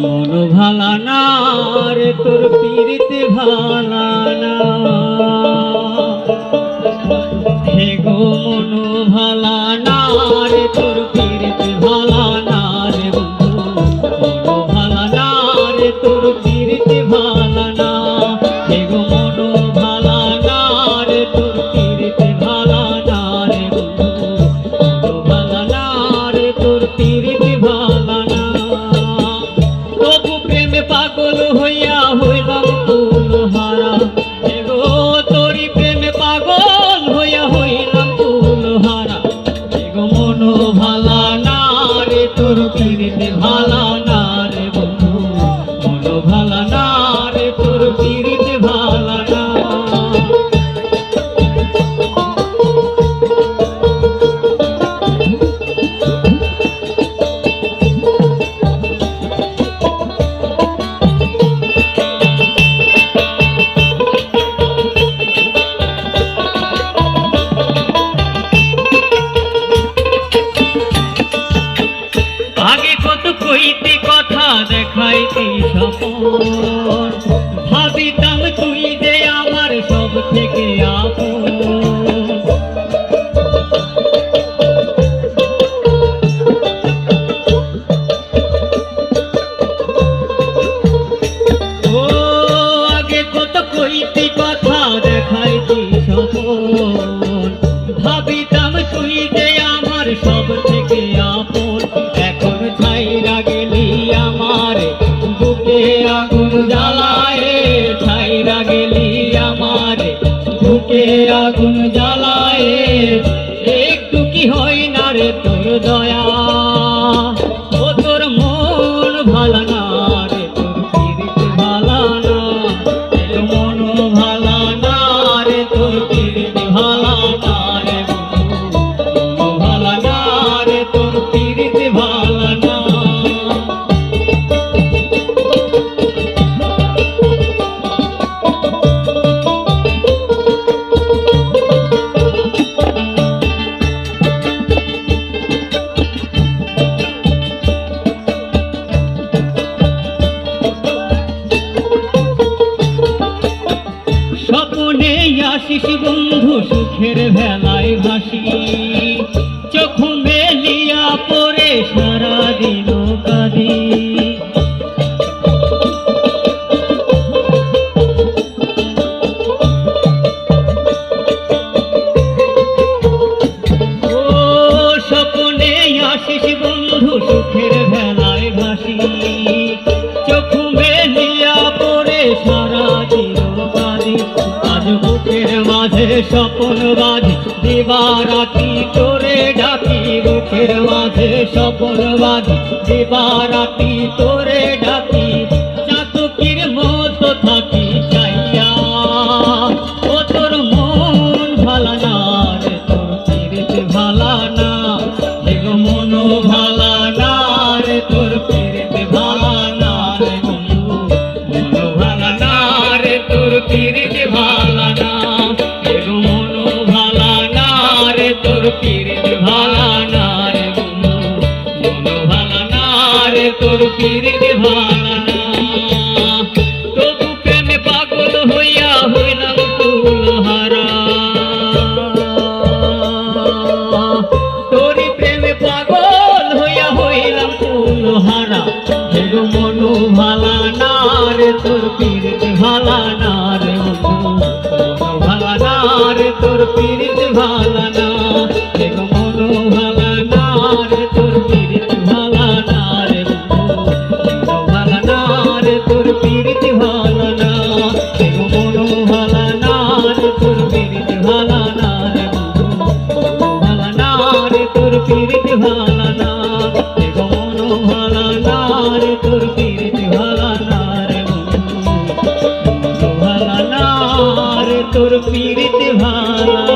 মন ভালা না রে তোর পীরিতে ভালা পাগল হইয়া কথা দেখাইতে সপন। ভাবিতাম তুই যে আমার সব থেকে আপন কইতে কথা দেখাইতে সপন। ভাবিতাম তুই যে আমার সব থেকে আপন। বুকে আগুন জ্বালায়। একটু কি হয় না রে তোর দয়া? ও তোর মন ভালো না স্বপনে আসিস বন্ধু সুখের ভেলায় ভাসি। চোখ মেলিয়া পরে সারা দিন স্বপন বাজে দিবারাতি তোরে ডাকি, বুকের মাঝে স্বপন বাজে দিবারাতি তোরে ডাকি। চাতকির মতো থাকি চাইয়া তোর মন ভালা রে, তোর পিরিত ভালা না। মন ভালা না রে, তোর তোর পিরিত ভালা না মন ভালা তোর পিরিত ভালা তবু প্রেমে পাগল হইয়া হইলাম হারা তোরি প্রেমে পাগল হইয়া হইলাম হারা মনু ভালা না রে তোর পীড়িত ভালা না রে ভালা না তোর পীড়িত ভালা পীরিত ভালা